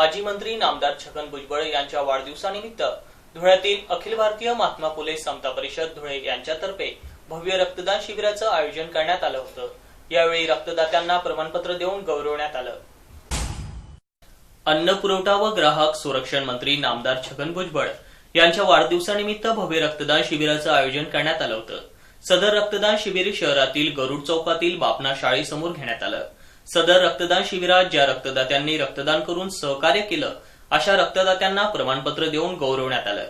माजी मंत्री नामदार छगन भुजबळ यांच्या वाढदिवसानिमित्त धुळ्यातील अखिल भारतीय महात्मा फुले समता परिषद धुळे यांच्यातर्फे भव्य रक्तदान शिबिराचं आयोजन करण्यात आलं होतं. यावेळी रक्तदात्यांना प्रमाणपत्र देऊन गौरवण्यात आलं. अन्न पुरवठा व ग्राहक संरक्षण मंत्री नामदार छगन भुजबळ यांच्या वाढदिवसानिमित्त भव्य रक्तदान शिबिराचं आयोजन करण्यात आलं होतं. सदर रक्तदान शिबिर शहरातील गरुड चौकातील बापना शाळेसमोर घेण्यात आलं. सदर रक्तदान शिबिरात ज्या रक्तदात्यांनी रक्तदान करून सहकार्य केलं अशा रक्तदात्यांना प्रमाणपत्र देऊन गौरवण्यात आलं.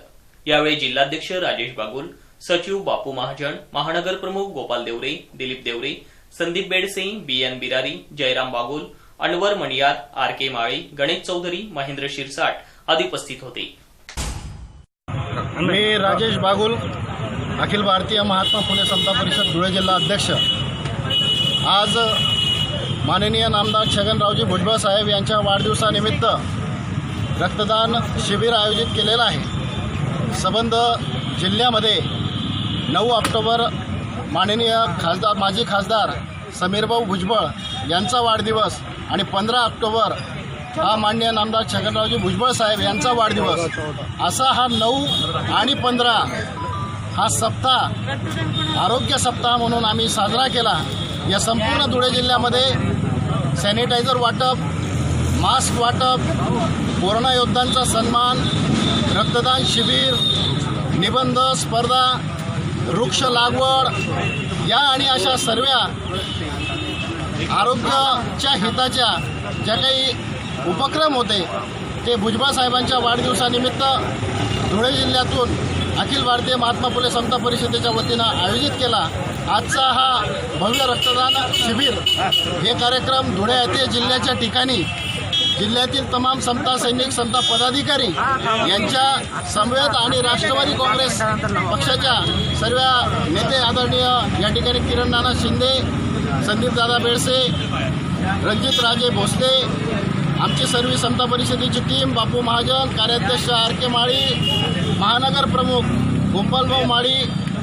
यावेळी जिल्हाध्यक्ष राजेश बागुल सचिव बापू महाजन महानगर प्रमुख Gopal Deore Dilip Deore Sandeep Bedsing B N Birari Jayram Bagul Anwar Maniyar R K Mali Ganesh Chaudhari Mahendra Shirsat आदी उपस्थित होते. मी राजेश बागुल अखिल भारतीय महात्मा फुले समता परिषद धुळे जिल्हा अध्यक्ष. आज माननीय नामदार छगनरावजी भुजबळ साहेब यांच्या वाढदिवसानिमित्त रक्तदान शिबिर आयोजित केलेलं आहे. सबंध जिल्ह्यामध्ये नऊ ऑक्टोबर माननीय खासदार माजी खासदार समीरभाऊ भुजबळ यांचा वाढदिवस आणि पंधरा ऑक्टोबर हा मान्य नामदार छगनरावजी भुजबळ साहेब यांचा वाढदिवस. असा हा नऊ आणि पंधरा हा सप्ताह आरोग्य सप्ताह म्हणून आम्ही साजरा केला. या संपूर्ण धुळे जिल्ह्यामध्ये सॅनिटायझर वाटप मास्क वाटप कोरोना योद्धांचा सन्मान रक्तदान शिबिर निबंध स्पर्धा वृक्ष लागवड या आणि अशा सर्व आरोग्याच्या हिताच्या ज्या काही उपक्रम होते ते भुजबळ साहेबांच्या वाढदिवसानिमित्त धुळे जिल्ह्यातून अखिल भारतीय महात्मा फुले समता परिषदेच्या वतीनं आयोजित केला. आजचा हा भव्य रक्तदान शिबिर हे कार्यक्रम धुळे येथे जिल्ह्याच्या ठिकाणी जिल्ह्यातील तमाम समता सैनिक समता पदाधिकारी यांच्या समवेत आणि राष्ट्रवादी काँग्रेस पक्षाच्या सर्व नेते आदरणीय या ठिकाणी किरण नाना शिंदे संदीप दादा बेडसे रणजित राजे भोसले आमची सर्व समता परिषदेची टीम बापू महाजन कार्याध्यक्ष आर के माळी महानगर प्रमुख Gopalbhau Mali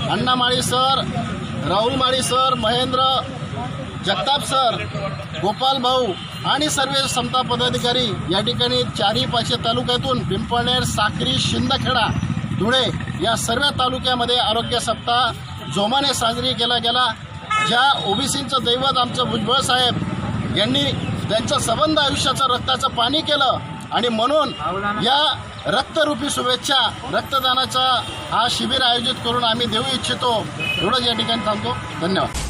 Anna Mali sir Rahul Mali sir Mahendra Jagtap sir Gopal bhau आणि सर्व समता पदाधिकारी या ठिकाणी चारही पाचशे तालुक्यातून पिंपळनेर साक्री शिंदखेडा धुळे या सर्व तालुक्यामध्ये आरोग्य सप्ताह जोमाने साजरी केला गेला. ज्या ओबीसींचं दैवत आमचं भुजबळ साहेब यांनी त्यांचं संबंध आयुष्याचं रक्ताचं पाणी केलं आणि म्हणून या रक्तरूपी शुभेच्छा. रक्तदानाचा हा शिबिर आयोजित करून आम्ही देऊ इच्छितो. एवढंच या ठिकाणी थांबतो. धन्यवाद.